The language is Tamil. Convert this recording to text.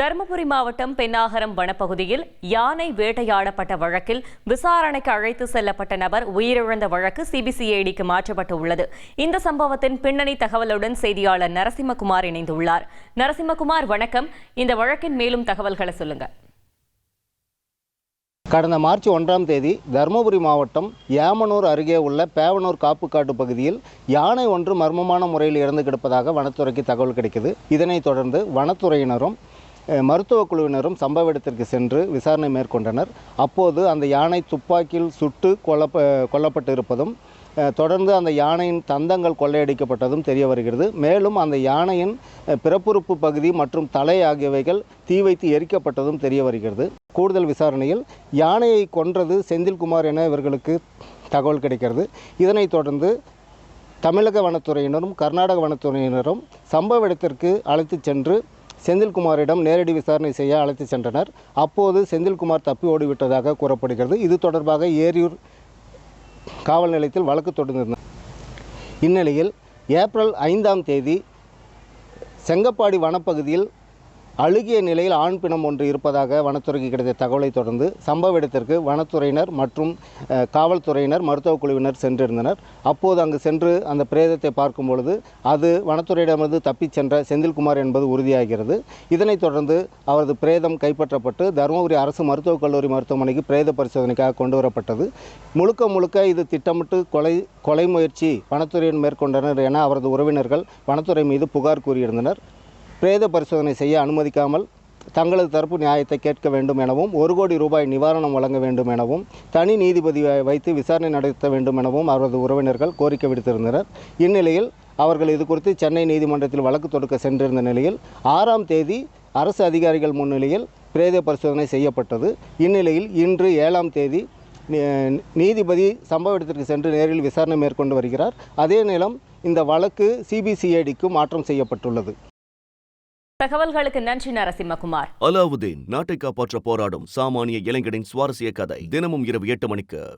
தருமபுரி மாவட்டம் பெண்ணாகரம் வனப்பகுதியில் யானை வேட்டையாடப்பட்ட வழக்கில் விசாரணைக்கு அழைத்து செல்லப்பட்ட நபர் உயிரிழந்த வழக்கு சிபிசிஐடிக்கு மாற்றப்பட்டு உள்ளது இந்த சம்பவத்தின் பின்னணி தகவலுடன் செய்தியாளர் நரசிம்மகுமார் இணைந்துள்ளார். நரசிம்மகுமார் வணக்கம். இந்த வழக்கின் மேலும் தகவல்களை சொல்லுங்க. கடந்த மார்ச் ஒன்றாம் தேதி தருமபுரி மாவட்டம் ஏமனூர் அருகே உள்ள பேவனூர் காப்புக்காட்டு பகுதியில் யானை ஒன்று மர்மமான முறையில் இறந்து கிடப்பதாக வனத்துறைக்கு தகவல் கிடைக்குது. இதனைத் தொடர்ந்து வனத்துறையினரும் மருத்துவ குழுவினரும் சம்பவ இடத்திற்கு சென்று விசாரணை மேற்கொண்டனர். அப்போது அந்த யானை துப்பாக்கியில் சுட்டு கொல்லப்ப கொல்லப்பட்டு இருப்பதும் தொடர்ந்து அந்த யானையின் தந்தங்கள் கொள்ளையடிக்கப்பட்டதும் தெரிய வருகிறது. மேலும் அந்த யானையின் பிறப்புறுப்பு பகுதி மற்றும் தலை ஆகியவைகள் தீ வைத்து எரிக்கப்பட்டதும் தெரிய வருகிறது. கூடுதல் விசாரணையில் யானையை கொன்றது செந்தில்குமார் என இவர்களுக்கு தகவல் கிடைக்கிறது. இதனைத் தொடர்ந்து தமிழக வனத்துறையினரும் கர்நாடக வனத்துறையினரும் சம்பவ இடத்திற்கு அழைத்துச் சென்று செந்தில்குமாரிடம் நேரடி விசாரணை செய்ய அழைத்து சென்றனர். அப்போது செந்தில்குமார் தப்பி ஓடிவிட்டதாக கூறப்படுகிறது. இது தொடர்பாக ஏரியூர் காவல் நிலையத்தில் வழக்கு தொடர்ந்திருந்தது இந்நிலையில் ஏப்ரல் ஐந்தாம் தேதி செங்கப்பாடி வனப்பகுதியில் அழுகிய நிலையில் ஆண் பிணம் ஒன்று இருப்பதாக வனத்துறைக்கு கிடைத்த தகவலை தொடர்ந்து சம்பவ இடத்திற்கு வனத்துறையினர் மற்றும் காவல்துறையினர் மருத்துவக் குழுவினர் சென்றிருந்தனர். அப்போது அங்கு சென்று அந்த பிரேதத்தை பார்க்கும் பொழுது அது வனத்துறையிடமிருந்து தப்பிச் சென்ற செந்தில்குமார் என்பது உறுதியாகிறது. இதனைத் தொடர்ந்து அவரது பிரேதம் கைப்பற்றப்பட்டு தருமபுரி அரசு மருத்துவக் கல்லூரி மருத்துவமனைக்கு பிரேத பரிசோதனைக்காக கொண்டு வரப்பட்டது. முழுக்க முழுக்க இது திட்டமிட்டு கொலை கொலை முயற்சி வனத்துறையின் மேற்கொண்டனர் என அவரது உறவினர்கள் வனத்துறை மீது புகார் கூறியிருந்தனர். பிரேத பரிசோதனை செய்ய அனுமதிக்காமல் தங்களது தரப்பு நியாயத்தை கேட்க வேண்டும் எனவும் ஒரு கோடி ரூபாய் நிவாரணம் வழங்க வேண்டும் எனவும் தனி நீதிபதி வைத்து விசாரணை நடத்த வேண்டும் எனவும் அவரது உறவினர்கள் கோரிக்கை விடுத்திருந்தனர். இந்நிலையில் அவர்கள் இது குறித்து சென்னை நீதிமன்றத்தில் வழக்கு தொடுக்க சென்றிருந்த நிலையில் ஆறாம் தேதி அரசு அதிகாரிகள் முன்னிலையில் பிரேத பரிசோதனை செய்யப்பட்டது. இந்நிலையில் இன்று ஏழாம் தேதி நீதிபதி சம்பவ இடத்திற்கு சென்று நேரில் விசாரணை மேற்கொண்டு வருகிறார். அதே நேரம் இந்த வழக்கு சிபிசிஐடிக்கு மாற்றம் செய்யப்பட்டுள்ளது. தகவல்களுக்கு நன்றி நரசிம்மகுமார். அலாவுதீன் நாட்டை காப்பாற்ற போராடும் சாமானிய இளைஞனின் சுவாரஸ்ய கதை தினமும் இரவு எட்டு மணிக்கு.